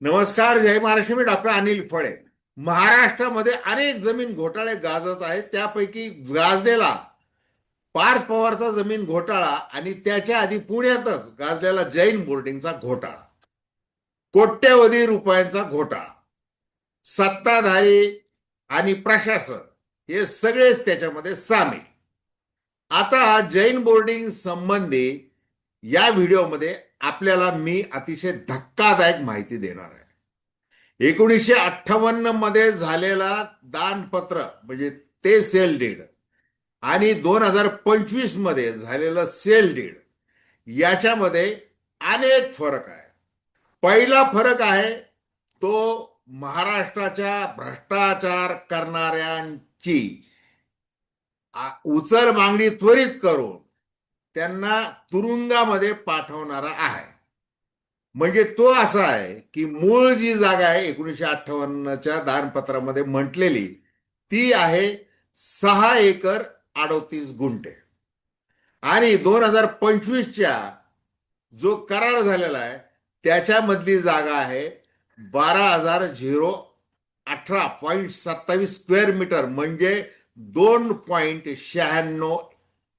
नमस्कार जय महाराष्ट्र मी डॉक्टर अनिल फळे. महाराष्ट्रामध्ये अनेक जमीन घोटाळे गाजत आहेत. त्यापैकी गाजलेला पार्थ पवारचा जमीन घोटाळा आणि त्याच्या आधी पुण्यातच गाजलेला जैन बोर्डिंगचा घोटाळा. कोट्यवधी रुपयांचा घोटाळा. सत्ताधारी आणि प्रशासन हे सगळेच त्याच्यामध्ये सामील. आता जैन बोर्डिंग संबंधी या व्हिडिओमध्ये आपल्याला मी अतिशय धक्कादायक माहिती देणार आहे. एकोणीसशे अठ्ठावन्नमध्ये झालेला दानपत्र म्हणजे ते सेल डीड आणि दोन हजार पंचवीसमध्ये झालेलं सेल डीड याच्यामध्ये अनेक फरक आहे. पहिला फरक आहे तो महाराष्ट्राच्या भ्रष्टाचार करणाऱ्यांची उचल मागणी त्वरित करून त्यांना तुरुंगामध्ये पाठवणारा आहे. म्हणजे तो असा आहे की मूळ जी जागा आहे एकोणीसशे अठ्ठावन्नच्या दानपत्रामध्ये म्हटलेली ती आहे सहा एकर अडोतीस गुंठे. आणि दोन हजार पंचवीसच्या जो करार झालेला आहे त्याच्यामधली जागा आहे बारा हजार झिरो अठरा पॉईंट सत्तावीस स्क्वेअर मीटर म्हणजे दोन पॉईंट शहाण्णव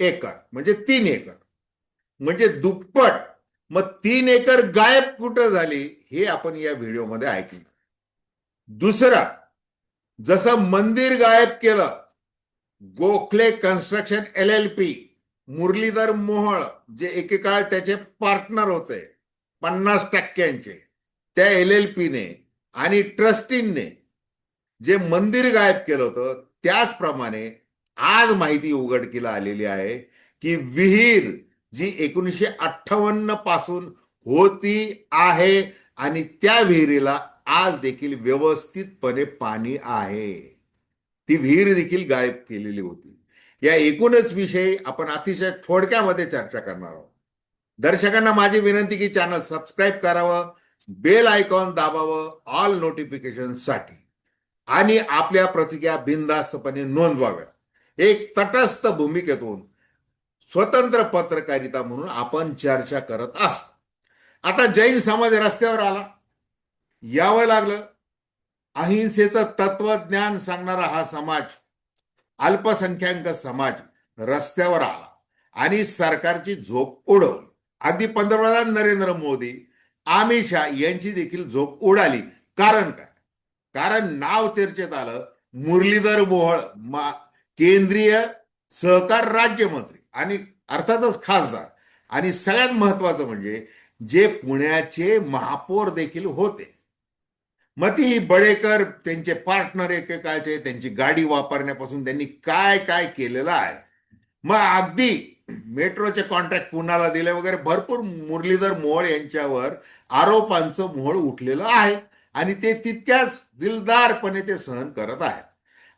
एकर म्हणजे तीन एकर. म्हणजे दुप्पट मग तीन एकर गायब कुठं झाली हे आपण या व्हिडिओमध्ये ऐकलं. दुसरा जसं मंदिर गायब केलं Gokhale construction L L P Muralidhar Mohol जे एकेकाळ त्याचे पार्टनर होते पन्नास टक्क्यांचे त्या एल एल पीने आणि ट्रस्टींने जे मंदिर गायब केलं होतं त्याचप्रमाणे आज माहिती उघडकीला आलेली आहे की विहीर जी एकोणीसशे अठ्ठावन्नपासून होती आहे आणि त्या विहिरीला आज देखील व्यवस्थितपणे पाणी आहे. ती विहीर देखील गायब केलेली होती. या एकूणच विषयी आपण अतिशय थोडक्यामध्ये चर्चा करणार आहोत. दर्शकांना माझी विनंती की चॅनल सबस्क्राईब करावं बेल आयकॉन दाबावं ऑल नोटिफिकेशनसाठी आणि आपल्या प्रतिक्रिया बिनधास्तपणे नोंदवाव्या एक तटस्थ भूमिकेतून स्वतंत्र पत्रकारिता म्हणून आपण चर्चा करत असतो आता जैन समाज रस्त्यावर आला. यावं लागलं. अहिंसेचं तत्वज्ञान सांगणारा हा समाज अल्पसंख्याक समाज रस्त्यावर आला आणि सरकारची झोप उडवली. अगदी पंतप्रधान नरेंद्र मोदी अमित शाह यांची देखील झोप उडाली. कारण काय? कारण नाव चर्चेत आलं. मुरलीधर मोहळ मा केंद्रीय सहकार राज्यमंत्री आणि अर्थातच खासदार. आणि सगळ्यात महत्वाचं म्हणजे जे पुण्याचे महापौर देखील होते. मग ती बडेकर त्यांचे पार्टनर एकेकाळचे त्यांची गाडी वापरण्यापासून त्यांनी काय काय केलेलं आहे? मग अगदी मेट्रोचे कॉन्ट्रॅक्ट कुणाला दिले वगैरे? भरपूर मुरलीधर मोहोळ यांच्यावर आरोपांचं मोहोळ उठलेलं आहे. आणि ते तितक्याच दिलदारपणे ते सहन करत आहेत.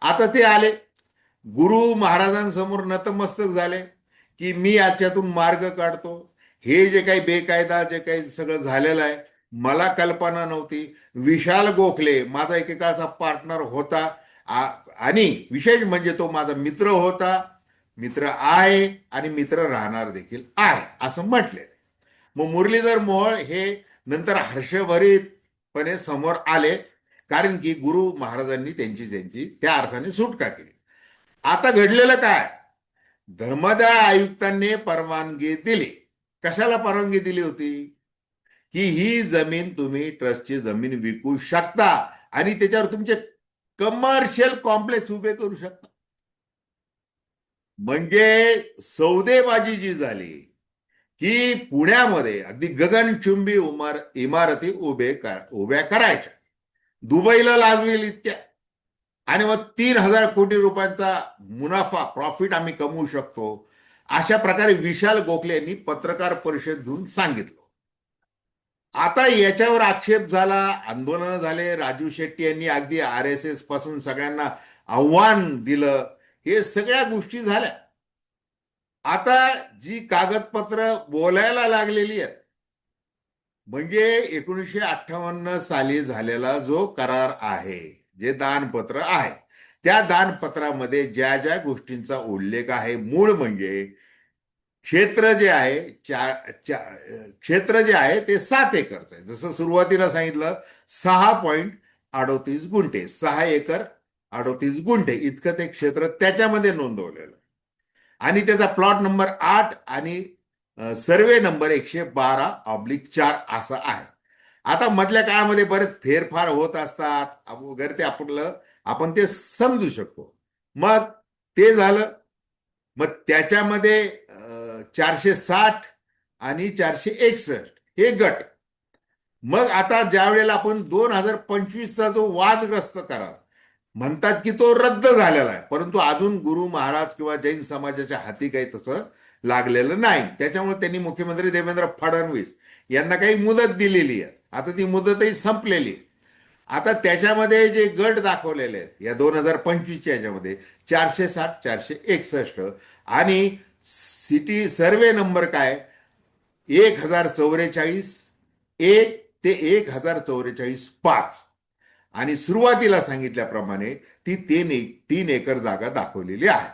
आता ते आले. गुरु महाराजांसमोर नतमस्तक झाले की मी याच्यातून मार्ग काढतो. हे जे काही बेकायदा जे काही सगळं झालेलं आहे मला कल्पना नव्हती. विशाल गोखले माझा एकेकाळचा पार्टनर होता. आ- आणि विशेष म्हणजे तो माझा मित्र होता. मित्र आहे आणि मित्र राहणार देखील आहे असं म्हटले. मग मुरलीधर मोहोळ हे नंतर हर्षभरीतपणे समोर आले कारण की गुरु महाराजांनी त्यांची त्यांची त्या अर्थाने सुटका केली. आता घडलेलं काय? धर्मदाय आयुक्तांनी परवानगी दिली. कशाला परवानगी दिली होती? की ही जमीन तुम्ही ट्रस्टची जमीन विकू शकता आणि त्याच्यावर तुमचे कमर्शियल कॉम्प्लेक्स उभे करू शकता. म्हणजे सौदेबाजी जी झाली की पुण्यामध्ये अगदी गगनचुंबी उमार इमारती उभे कर- उभ्या करायच्या. दुबईला लाजवेल इतक्या. आणि मग तीन हजार कोटी रुपयांचा मुनाफा प्रॉफिट आम्ही कमवू शकतो. अशा प्रकारे विशाल गोखले यांनी पत्रकार परिषद घेऊन सांगितलं. आता याच्यावर आक्षेप झाला आंदोलन झाले. राजू शेट्टी यांनी अगदी आर एस एसपासून सगळ्यांना आव्हान दिलं. हे सगळ्या गोष्टी झाल्या. आता जी कागदपत्र बोलायला लागलेली आहेत म्हणजे एकोणीसशे अठ्ठावन्न साली झालेला जो करार आहे जे दानपत्र आहे. त्या दानपत्रामध्ये ज्या ज्या गोष्टींचा उल्लेख आहे मूळ म्हणजे क्षेत्र जे आहे चार क्षेत्र जे आहे ते सात एकरचं आहे. जसं सुरुवातीला सांगितलं सहा पॉईंट अडोतीस गुंठे सहा एकर अडोतीस गुंठे इतकं ते क्षेत्र त्याच्यामध्ये नोंदवलेलं. आहे. आणि त्याचा प्लॉट नंबर आठ आणि सर्वे नंबर एकशे बारा ऑब्लिक चार असा आहे. आता मधल्या काळामध्ये बरेच फेरफार होत असतात. वगैरे ते आपलं आपण ते समजू शकतो. मग ते झालं. मग त्याच्यामध्ये चारशे साठ आणि चारशे एकसष्ट हे गट. मग आता ज्या वेळेला आपण दोन हजार पंचवीसचा जो वादग्रस्त करार म्हणतात की तो रद्द झालेला आहे. परंतु अजून गुरु महाराज किंवा जैन समाजाच्या हाती काही तसं लागलेलं नाही. त्याच्यामुळे त्यांनी मुख्यमंत्री देवेंद्र फडणवीस यांना काही मुदत दिलेली आहे. आता ती मुदतही संपलेली. आता त्याच्यामध्ये जे गट दाखवलेले आहेत या दोन हजार पंचवीसच्या याच्यामध्ये चारशे साठ चारशे एकसष्ट आणि सिटी सर्वे नंबर काय? एक हजार चौवेचाळीस एक ते एक हजार चौवेचाळीस पाच. आणि सुरुवातीला सांगितल्याप्रमाणे ती तीन एक तीन एकर जागा दाखवलेली आहे.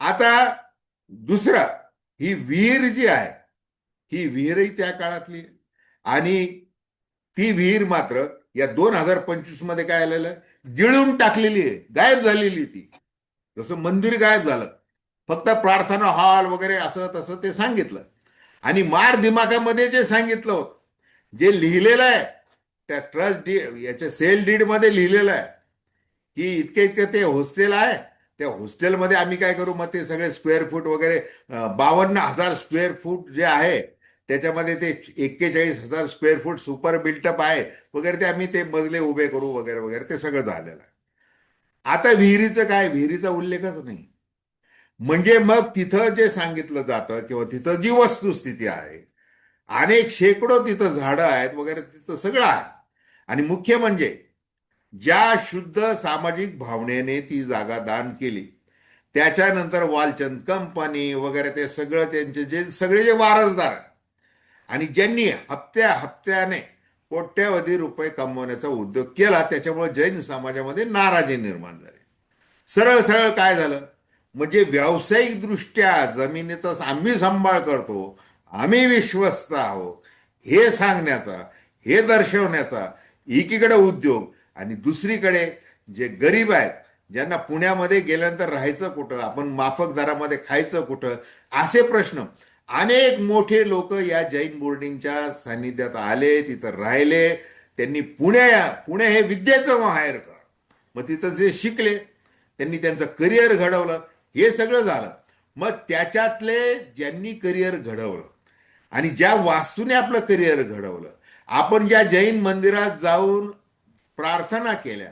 आता दुसरं ही विहीर जी आहे ही विहीरही त्या काळातली आणि ती विहीर मात्र या दोन हजार पंचवीसमध्ये काय आलेलं? आहे गिळून टाकलेली आहे. गायब झालेली ती. जसं मंदिर गायब झालं. फक्त प्रार्थना हॉल वगैरे असं तसं ते सांगितलं. आणि मार दिमाकामध्ये जे सांगितलं होतं जे लिहिलेलं आहे त्या ट्रस्ट डी याच्या सेल डीडमध्ये लिहिलेलं आहे की इतके इतके ते हॉस्टेल आहे. त्या हॉस्टेलमध्ये आम्ही काय करू? मग ते सगळे स्क्वेअर फूट वगैरे बावन्न हजार स्क्वेअर फूट जे आहे त्याच्यामध्ये ते एक्केचाळीस हजार स्क्वेअर फूट सुपर बिल्टअप आहे. वगैरे ते आम्ही ते मजले उभे करू वगैरे वगैरे ते सगळं झालेलं आहे. आता विहिरीचं काय? विहिरीचा उल्लेखच नाही. म्हणजे मग तिथं जे सांगितलं जातं किंवा तिथं जी वस्तुस्थिती आहे अनेक शेकडो तिथं झाडं आहेत वगैरे तिथं सगळं आहे. आणि मुख्य म्हणजे ज्या शुद्ध सामाजिक भावनेने ती जागा दान केली त्याच्यानंतर वालचंद कंपनी वगैरे ते सगळं त्यांचे जे सगळे जे वारसदार आहेत आणि ज्यांनी हप्त्या हप्त्याने कोट्यावधी रुपये कमवण्याचा उद्योग केला त्याच्यामुळे जैन समाजामध्ये नाराजी निर्माण झाली. सरळ सरळ काय झालं? म्हणजे व्यावसायिकदृष्ट्या जमिनीचा आम्ही सांभाळ करतो आम्ही विश्वस्त आहोत हे सांगण्याचा हे दर्शवण्याचा एकीकडे उद्योग आणि दुसरीकडे जे गरीब आहेत ज्यांना पुण्यामध्ये गेल्यानंतर राहायचं कुठं आपण माफक दरामध्ये खायचं कुठं असे प्रश्न अनेक मोठे लोक या जैन बोर्डिंगच्या सान्निध्यात आले तिथं राहिले. त्यांनी पुण्या पुणे हे विद्येचं माहेर कर. मग तिथं जे शिकले. त्यांनी त्यांचं करिअर घडवलं. हे सगळं झालं. मग त्याच्यातले ज्यांनी करिअर घडवलं आणि ज्या वास्तूने आपलं करिअर घडवलं आपण ज्या जैन मंदिरात जाऊन प्रार्थना केल्या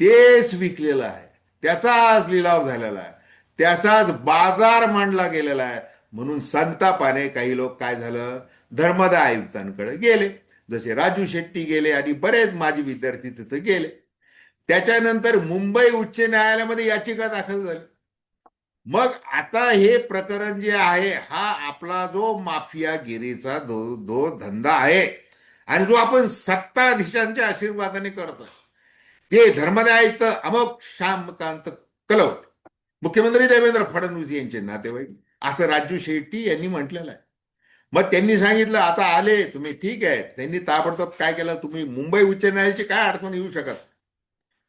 तेच विकलेलं आहे. त्याचा आज लिलाव झालेला आहे. त्याचाच बाजार मांडला गेलेला आहे. म्हणून संतापाने काही लोक काय झालं? धर्मदा आयुक्तांकडे गेले. जसे राजू शेट्टी गेले आणि बरेच माजी विद्यार्थी तिथे गेले. त्याच्यानंतर मुंबई उच्च न्यायालयामध्ये याचिका दाखल झाली. मग आता हे प्रकरण जे आहे हा आपला जो माफियागिरीचा जो जो धंदा आहे आणि जो आपण सत्ताधीशांच्या आशीर्वादाने करतो ते धर्मदाय आयुक्त अमोक श्यामकांत कलवत मुख्यमंत्री देवेंद्र फडणवीस यांचे नातेवाईक. असं राजू शेट्टी यांनी म्हटलेलं आहे. मग त्यांनी सांगितलं आता आले तुम्ही ठीक आहे. त्यांनी ताबडतोब काय केलं तुम्ही मुंबई उच्च न्यायालयाची काय अडचण येऊ शकत?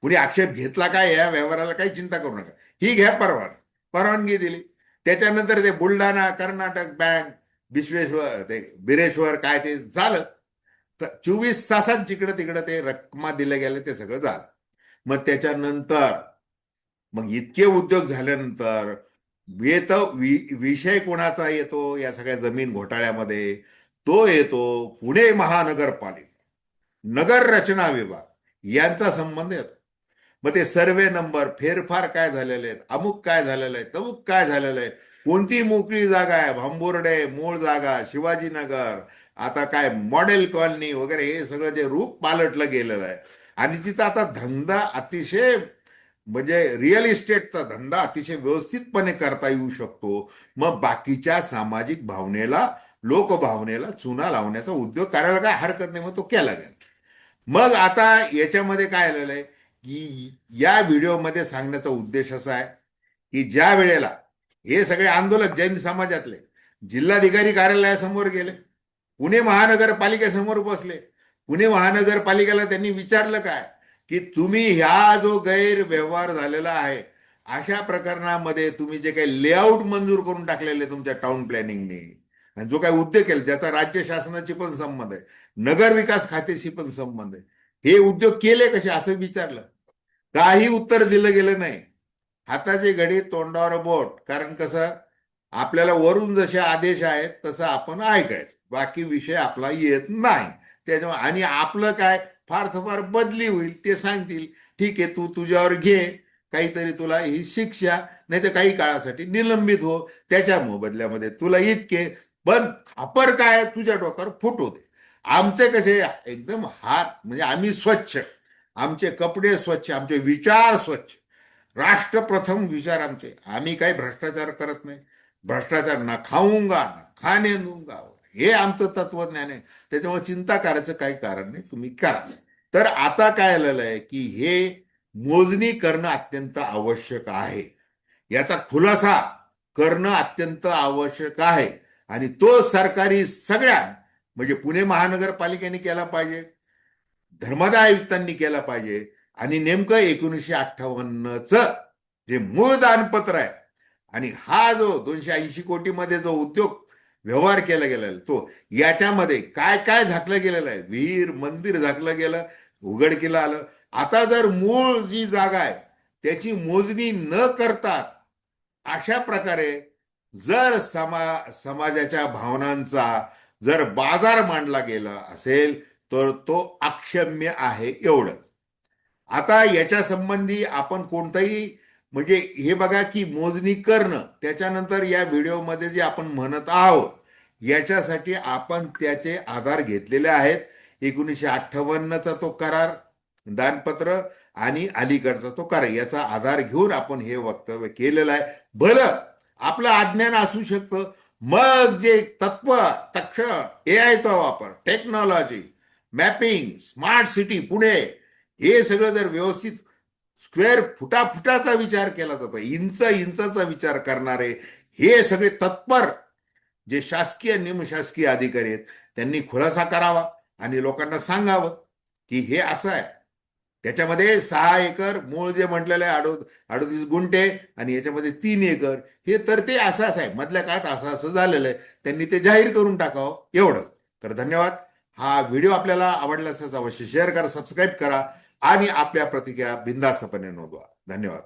कुणी आक्षेप घेतला काय? या व्यवहाराला काही चिंता करू नका. ही घ्या परवान परवानगी दिली. त्याच्यानंतर ते बुलढाणा कर्नाटक बँक विश्वेश्वर ते बिरेश्वर काय ते झालं. तर चोवीस तासात जिकडं तिकडं ते रक्कमा दिल्या गेल्या ते सगळं झालं. मग त्याच्यानंतर मग इतके उद्योग झाल्यानंतर येत वि विषय कोणाचा येतो या सगळ्या जमीन घोटाळ्यामध्ये? तो येतो पुणे महानगरपालिका नगर रचना विभाग यांचा संबंध येतो. मग ते सर्वे नंबर फेरफार काय झालेले आहेत? अमुक काय झालेलं आहे तमुक काय झालेलं आहे कोणती मोकळी जागा आहे? भांबोर्डे मूळ जागा शिवाजीनगर आता काय मॉडेल कॉलनी वगैरे हे सगळं जे रूप पालटलं गेलेलं आहे. आणि तिथं आता धंदा अतिशय म्हणजे रिअल इस्टेटचा धंदा अतिशय व्यवस्थितपणे करता येऊ शकतो. मग बाकीच्या सामाजिक भावनेला लोकभावनेला चुना लावण्याचा उद्योग करायला काय हरकत नाही मग तो केला गेला मग आता याच्यामध्ये काय आलेलं आहे की या व्हिडिओमध्ये सांगण्याचा उद्देश असा आहे की ज्या वेळेला हे सगळे आंदोलक जैन समाजातले जिल्हाधिकारी कार्यालयासमोर गेले पुणे महानगरपालिकेसमोर बसले पुणे महानगरपालिकेला त्यांनी विचारलं काय? की तुम्ही ह्या जो गैरव्यवहार झालेला आहे अशा प्रकरणामध्ये तुम्ही जे काही लेआउट मंजूर करून टाकलेले तुमच्या टाउन प्लॅनिंगने आणि जो काही उद्योग केला ज्याचा राज्य शासनाची पण संबंध आहे नगर विकास खात्याशी पण संबंध आहे हे उद्योग केले कसे असं विचारलं. काही उत्तर दिलं गेलं नाही. हाताचे घडी तोंडावर बोट कारण कसं आपल्याला वरून जसे आदेश आहेत तसं आपण ऐकायचं. बाकी विषय आपला येत नाही. त्याच्यामुळे आणि आपलं काय? फार तर फार बदली होईल ते सांगतील ठीक आहे तू तुझ्यावर घे काहीतरी तुला ही शिक्षा नाही तर काही काळासाठी निलंबित हो त्याच्या मोबदल्यामध्ये तुला इतके पण खापर काय तुझ्या डोक्यावर फुट होते. आमचे कसे एकदम हात म्हणजे आम्ही स्वच्छ आमचे कपडे स्वच्छ आमचे विचार स्वच्छ. राष्ट्रप्रथम विचार आमचे. आम्ही काही भ्रष्टाचार करत नाही. भ्रष्टाचार ना खाऊंगा ना खाणे दूंगा हे आमचं तत्वज्ञान आहे. त्याच्यामुळे चिंता करायचं काही कारण नाही. तुम्ही करा. तर आता काय आलेलं आहे की हे मोजणी करणं अत्यंत आवश्यक आहे. याचा खुलासा करणं अत्यंत आवश्यक आहे. आणि तो सरकारी सगळ्या म्हणजे पुणे महानगरपालिकेने केला पाहिजे धर्मदाय आयुक्तांनी केला पाहिजे आणि नेमकं एकोणीसशे अठ्ठावन्नच जे मूळ दानपत्र आहे आणि हा जो दोनशे ऐंशी कोटीमध्ये जो उद्योग व्यवहार केला गेलेला तो याच्यामध्ये काय काय झाकलं गेलेलं आहे? विहीर मंदिर झाकलं गेलं उघडकीला आलं. आता जर मूळ जी जागा आहे त्याची मोजणी न करतात अशा प्रकारे जर समा समाजाच्या भावनांचा जर बाजार मांडला गेला असेल तर तो अक्षम्य आहे एवढंच. आता याच्या संबंधी आपण कोणताही म्हणजे हे बघा की मोजणी करणं त्याच्यानंतर या व्हिडिओमध्ये जे आपण म्हणत आहोत याच्यासाठी आपण त्याचे आधार घेतलेले आहेत. एकोणीसशे अठ्ठावन्नचा तो करार दानपत्र आणि अलीकडचा तो करार याचा आधार घेऊन आपण हे वक्तव्य केलेलं आहे. बरं आपलं अज्ञान असू शकतं. मग जे तत्व तक्षण ए आयचा वापर technology mapping smart city Pune हे सगळं जर व्यवस्थित स्क्वेअर फुटा फुटाचा विचार केला जातो. इंच इंचाचा विचार करणारे हे सगळे तत्पर जे शासकीय निमशासकीय अधिकारी आहेत त्यांनी खुलासा करावा आणि लोकांना सांगावं की हे असं आहे. त्याच्यामध्ये सहा एकर मूळ जे म्हटलेलं आहे अडो अडोतीस गुंठे आणि याच्यामध्ये तीन एकर हे तर ते असं असं आहे. मधल्या काळात असं असं झालेलं आहे. त्यांनी ते जाहीर करून टाकावं एवढं तर धन्यवाद. हा व्हिडिओ आपल्याला आवडला असेल अवश्य शेअर करा सबस्क्राईब करा. आणि आपल्या प्रतिक्रिया बिंदास्तपणे नोंदवा. धन्यवाद.